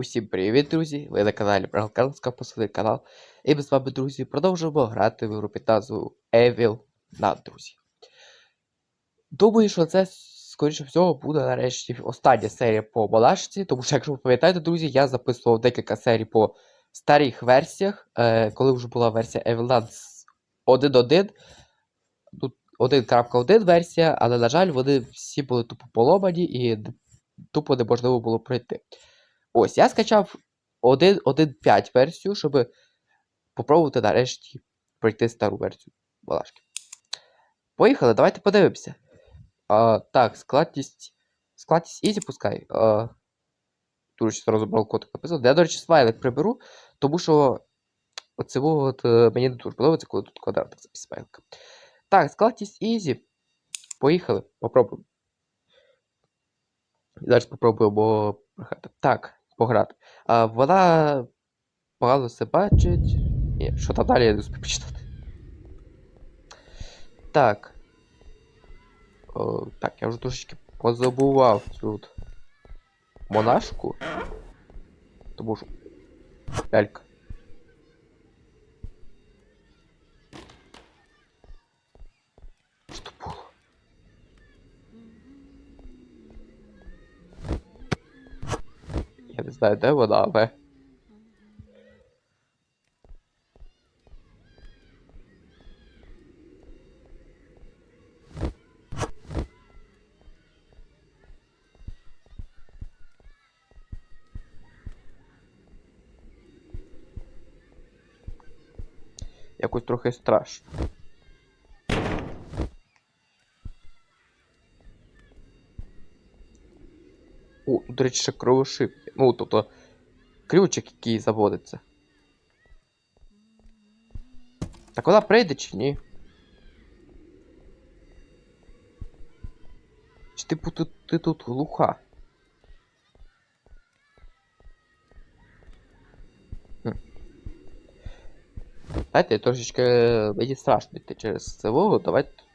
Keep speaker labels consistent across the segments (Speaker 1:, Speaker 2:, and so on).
Speaker 1: Усім привіт, друзі! Ви на каналі Бралканська посилий канал. І ми з вами, друзі, продовжуємо грати в гру під назвою Evil Nut, друзі. Думаю, що це, скоріше всього, буде нарешті остання серія по Малашці, тому що, якщо ви пам'ятаєте, друзі, я записував декілька серій по старих версіях, е, коли вже була версія Evil Nut 1.1. Тут 1.1 версія, але, на жаль, вони всі були тупо поломані і тупо неможливо було пройти. Ось, я скачав 1.5 версію, щоб попробувати нарешті пройти стару версію Балашки. Поїхали, давайте подивимося. А, Так, складність. Складність Easy пускай. А, Тут ще розібрав котик написав. Я, до речі, смайлик приберу, тому що оцього от, е, мені не дуже подобається, коли тут квадратик замість смайлика. Так, складність Easy. Поїхали, попробуємо. Зараз попробуємо програти. Так, пограти. А, вона погано все бачить. Ні, що там далі я не успів почитати. Так. О, так, я вже трошечки позабував тут монашку. Тому що. Лялька. Що було? Я не знаю, де вона, але. Якось трохи страшно. О, до речі, ще кровошип. Ну, тобто, ключик, який заводиться. Так вона прийде чи ні? Чи типу ти, ти тут глуха? Хм. Знаєте, трошечки мені страшно йти через це вогу, давайте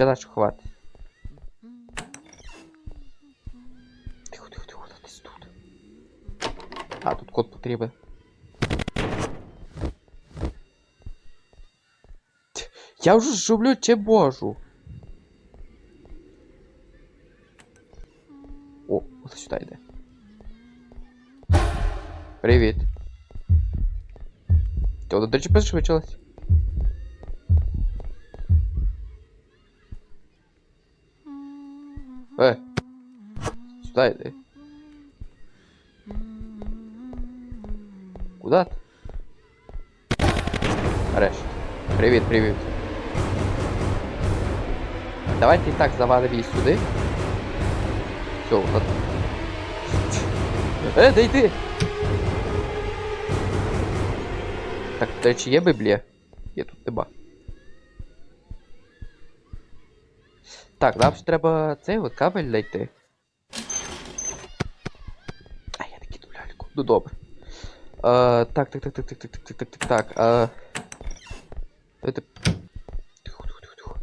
Speaker 1: тут. Хоча наче ховати. Тихо, тихо, тихо, вона десь тут. А, тут код потрібен. Ть, Я вже жублю чи можу. О, от сюди йде. Привіт. Ти, вона, до речі, пришвидшилась. Сюда. Куда ти? Нарешті. Привіт, привіт. Давайте так завалимо її сюди. Все, от. Е, де йди! Так, до речі, є Біблія? Є тут нема. Так, нам ж треба цей от кабель знайти. Ну добре. А, так, так, так, так, так, так, так, так, так, так, так. А... Давайте... Тихо, тихо, тихо, тихо.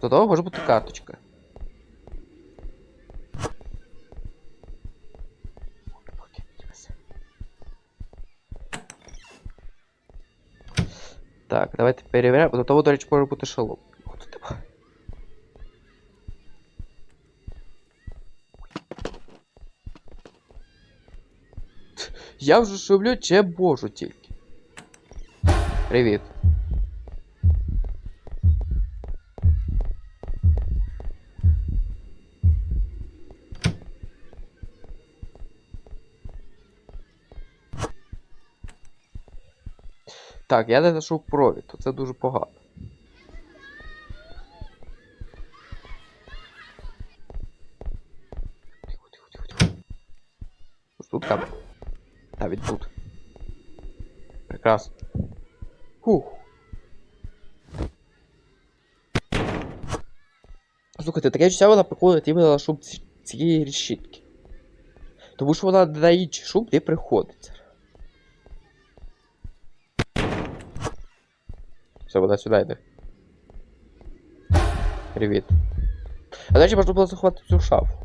Speaker 1: До того може бути карточка. Окей, дивися. Так, давайте перевіряємо. До того, до речі, може бути шолом. Я вже шублю, чи можу тільки. Привіт. Так, я не знайшов провід, то це дуже погано. А, він тут. Прекрасно. Фух. Слухайте, таке відчуття вона приходить іменно на шум ці- цієї решітки. Тому що вона на інший шум не приходиться. Все, вона сюди йде. Привіт. А далі можна було заховати цю шафу.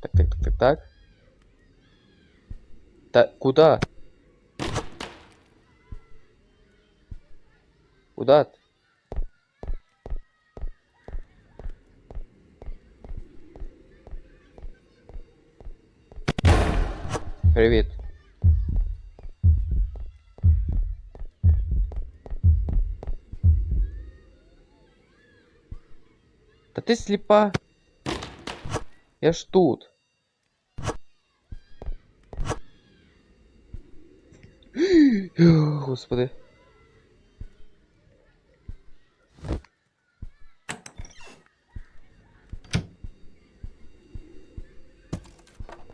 Speaker 1: Так, так, так, так, так. Та куда? Куда ти? Привіт. Та ти. Я ж тут. Господи.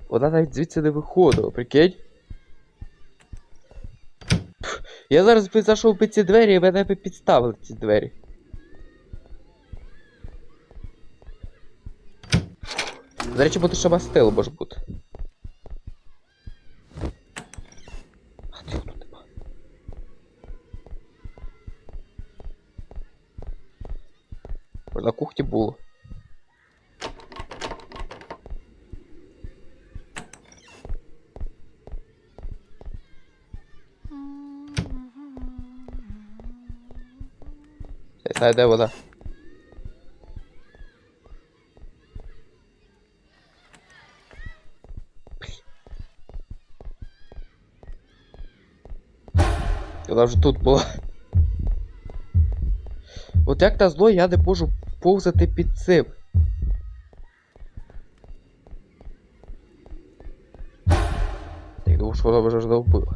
Speaker 1: Вона навіть звідси не виходила, прикинь? Я зараз би зайшов би ці двері і мене би підставили ці двері. До речі, буде ще мастило може бути. Кухні було. Я знаю, де вона. Вона вже тут була. От як на зло я не можу повзати під цим. Я думав, що вона вже вбила.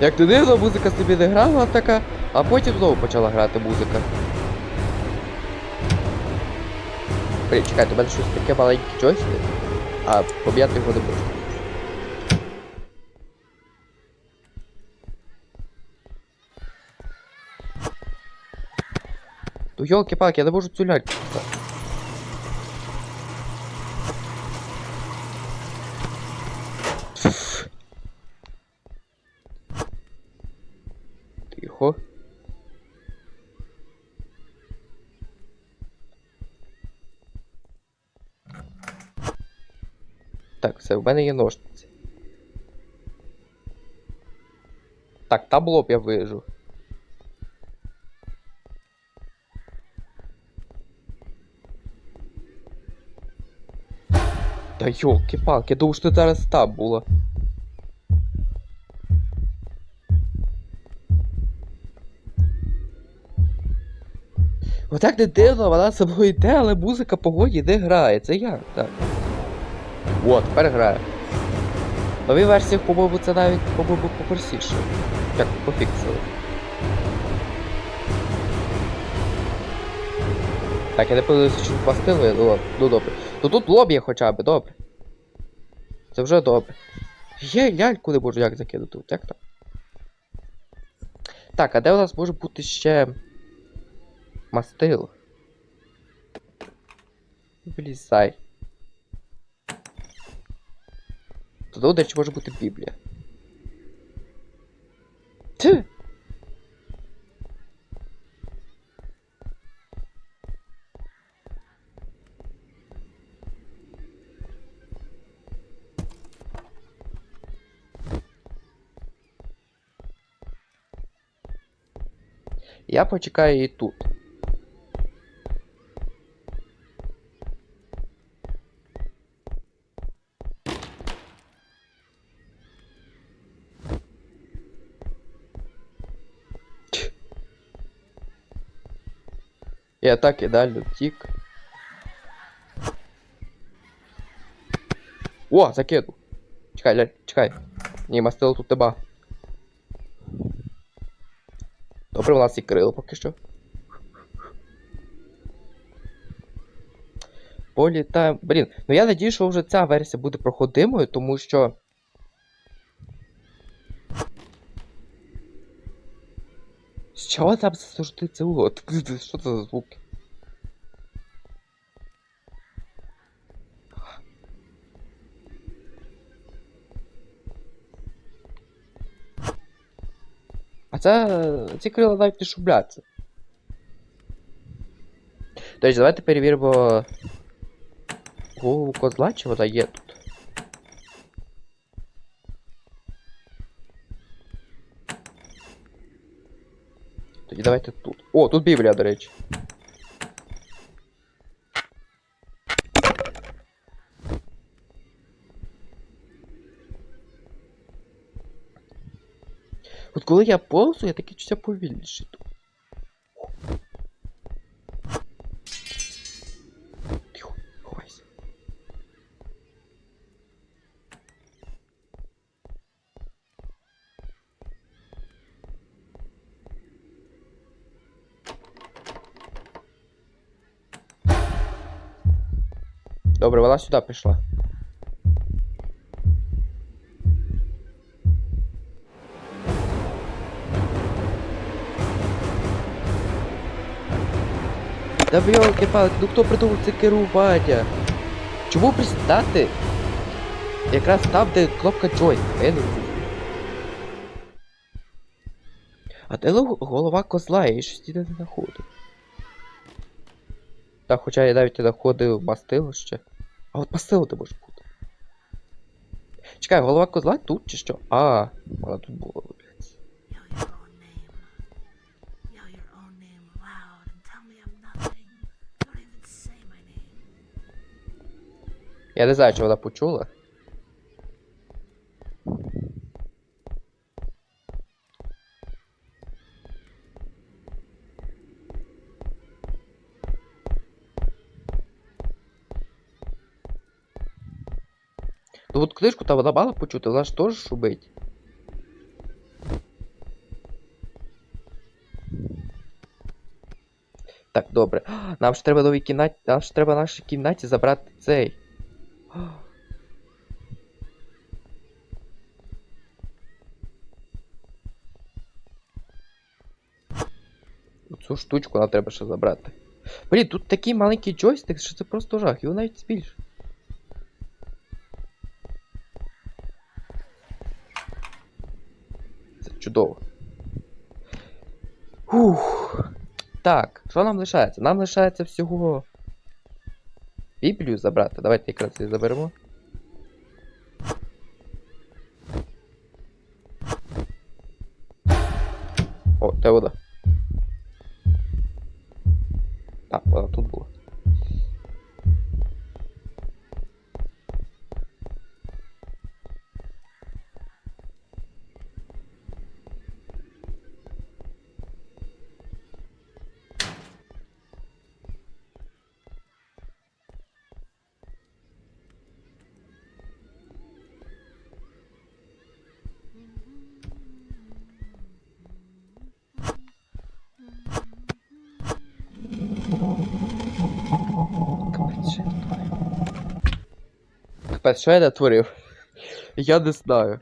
Speaker 1: Як не дивно, музика собі не грала така, а потім знову почала грати музика. Блін, чекайте, у мене щось таке маленьке джойстик, а пом'яти його не можу. Йолки-палки, я не можу цю. Тихо. Так, все, в мене є ножниці. Так, таблоп я вижу. Та йолки-палки, я думав, що зараз та була. Отак не дивно, вона з собою йде, але музика по годі не грає. Це як? Так. От, тепер грає. В новій версії, по-моєму, це навіть, по-моєму, попростіше. Як пофіксили. Так, я не подивився, чи пластили, ну, ну добре. Ну тут лоб є хоча б, добре. Це вже добре. Я ляльку не можу як закинути, як так? Так, а де у нас може бути ще мастил? Влізай. Тут, до речі, може бути Біблія. Ть! Я почекаю її тут. Ть. Я так ідеально втік. О, закинув. Чекай, ляль, чекай. Ні, мастило тут тебе. Добре, у нас і крило поки що. Політаємо. Блін, ну я надію, що вже ця версія буде проходимою, тому що. З чого там завжди це було? Що це за звуки? Це ці крила навіть не шубляться. Тож, давайте перевіримо голову козла, чи вона є тут. Тоді давайте тут. О, тут Біблія, до речі. Коли я повзу, я таке чуття повільніше йду. Тихо, ховайся. Добре, вона сюди пішла. Да ёлки палки ну хто придумав це керування? Чому присідати? Якраз там, де кнопка Joy. Я не розумію. А де ло- голова козла, я її щось не знаходив. Так, хоча я навіть не знаходив мастилище. А от мастило де може бути. Чекай, голова козла тут чи що? А, вона тут була, Я не знаю, чи вона почула. Ну от книжку там вона мала почути, вона ж теж шумить. Так, добре. Нам ж треба новій кімнаті. Нам ж треба нашій кімнаті забрати цей. Цю штучку нам треба ще забрати. Блін, тут такий маленький джойстик, що це просто жах, його навіть збільш. Це чудово. Ух. Так, що нам лишається? Нам лишається всього. Біблію забрати. Давайте якраз її заберемо. О, де вода. Капець, що я натворив? Я не знаю.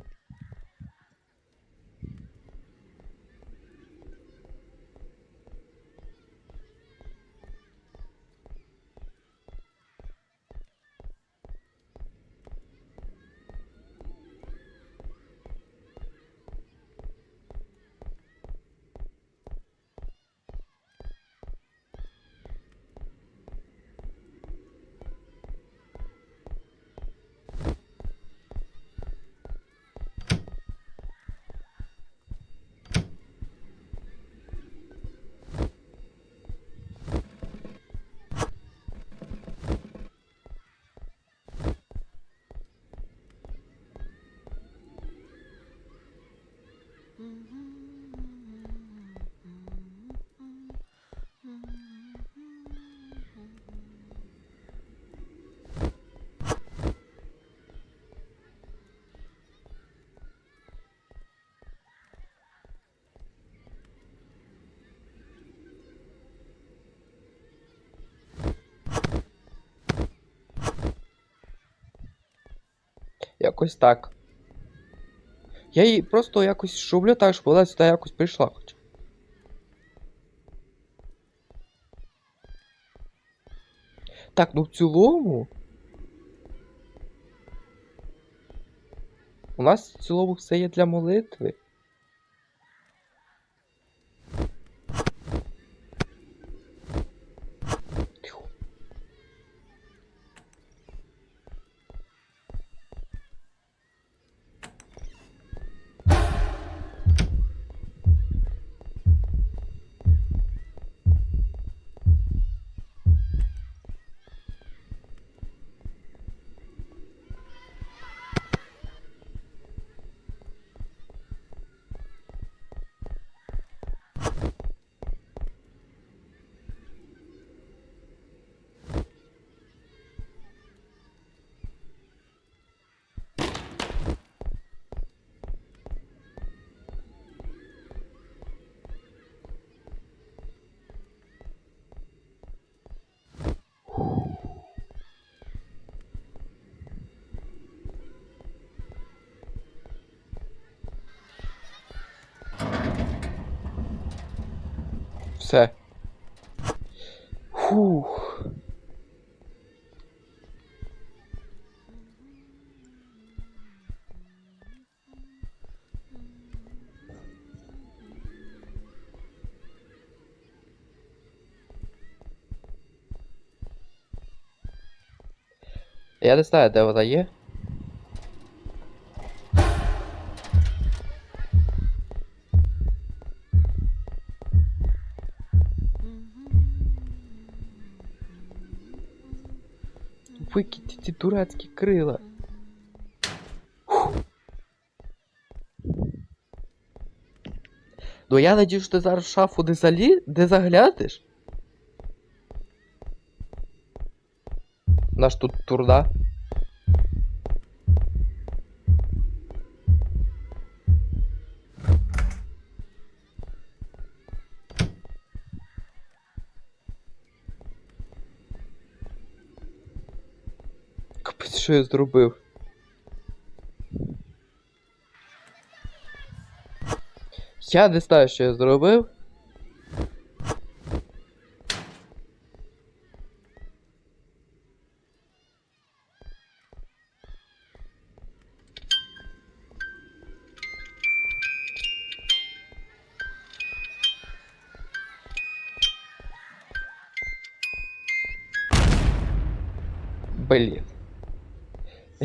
Speaker 1: Якось так. Я її просто якось шублю так, щоб вона сюди якось прийшла хоч. Так, ну в цілому. У нас в цілому все є для молитви. Все. Фух. Я не знаю, де вона є. Дурацькі крила. Фух. Ну я надію, що ти зараз в шафу не залі... не заглянеш. Наш тут турда. Що я зробив? Я не знаю, що я зробив.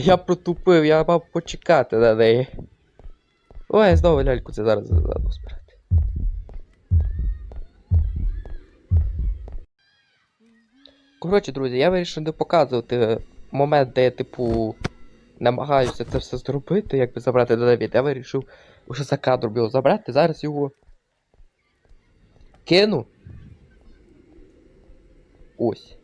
Speaker 1: Я протупив, я мав почекати на неї. Ой, знову ляльку це зараз зададу збирати. Коротше, друзі, я вирішив не показувати момент, де я, типу, намагаюся це все зробити, якби забрати Давід. Я вирішив уже за кадром його забрати, зараз його кину. Ось.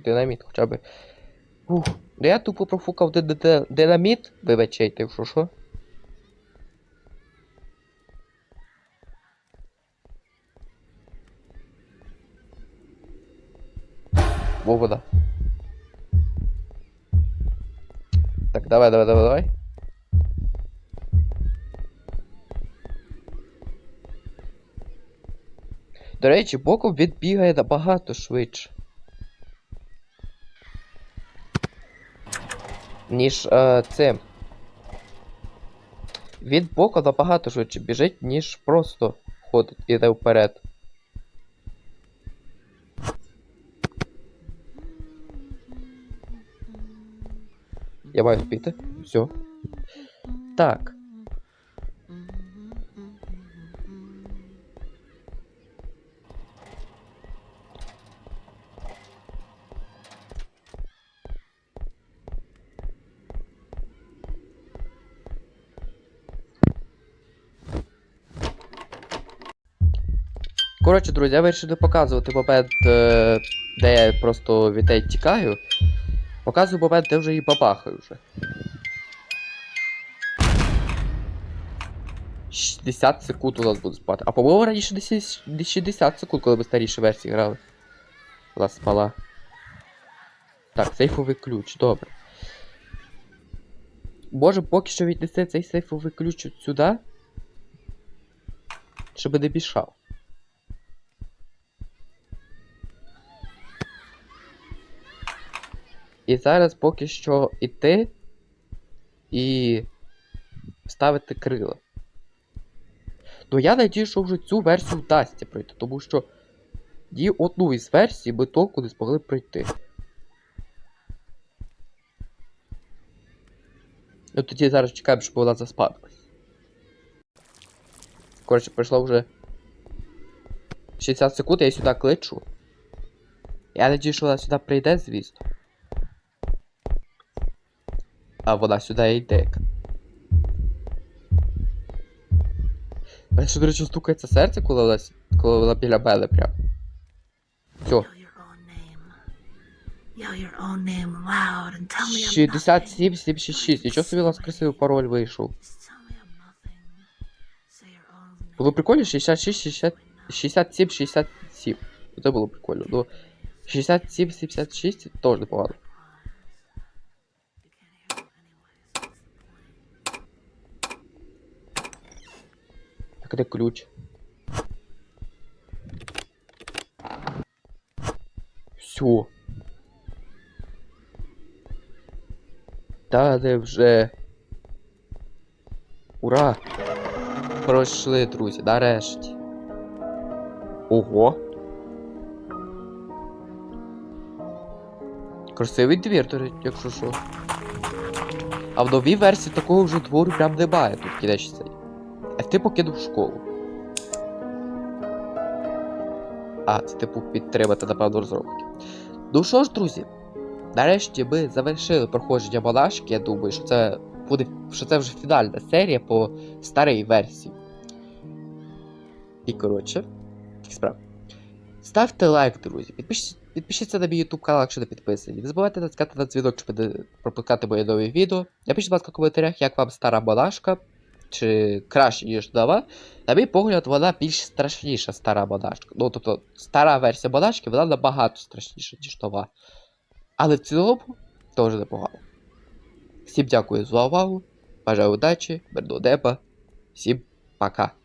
Speaker 1: Тихо, динаміт хоча б. Ух, ну я тупо профукав ди- ди- ди- динаміт. Вибачайте, що що? Во. Так, давай, давай, давай, давай. До речі, боком він бігає набагато швидше. Ніж е, цим. Він боку набагато швидше біжить, ніж просто ходить іде вперед. Я маю спіти. Все. Так. Коротше, друзі, я вирішив показувати момент, е, де я просто від неї тікаю. Показую момент, де вже її бабахаю вже. 60 секунд у нас буде спати. А по-моєму раніше 10 60 секунд, коли ми старіші версії грали. Вона спала. Так, сейфовий ключ, добре. Може поки що віднести цей сейфовий ключ от сюди. Щоб не мішав. І зараз поки що іти і ставити крила. Ну я надію, що вже цю версію вдасться пройти, тому що ні одну із версій ми толку не змогли пройти. Ну тоді зараз чекаємо, щоб вона заспадалась. Коротше, пройшло вже 60 секунд, я її сюди кличу. Я надію, що вона сюди прийде, звісно. А вона сюди йде. Мене що, до речі, стукається серце, коли вона, коли вона біля мене прям. Все.
Speaker 2: Yell your own name. Yell your own name loud and tell me I'm
Speaker 1: 67, 76. Нічого собі у нас красивий пароль вийшов. Було прикольно 66, 60, 67-67. Це було прикольно. Ну, 67-76 теж непогано. Де ключ? Все. Та де вже. Ура! Пройшли, друзі, нарешті. Ого. Красивий двір, якщо що. А в новій версії такого вже двору прям немає тут кінець цей. А ти покинув школу. А, це типу підтримати, напевно, розробки. Ну що ж, друзі, нарешті ми завершили проходження монашки. Я думаю, що це буде. що це вже фінальна серія по старій версії. І коротше, такі справи. Ставте лайк, друзі. Підпишіться, підпишіться на мій YouTube канал, якщо не підписані. Не забувайте натискати на дзвінок, щоб не пропускати мої нові відео. Напишіть, будь ласка, в коментарях, як вам стара монашка, чи краще, ніж нова. На мій погляд, вона більш страшніша стара монашка. Ну, тобто, стара версія монашки, вона набагато страшніша, ніж нова. Але в цілому теж непогано. Всім дякую за увагу. Бажаю удачі, мирного неба. Всім пока.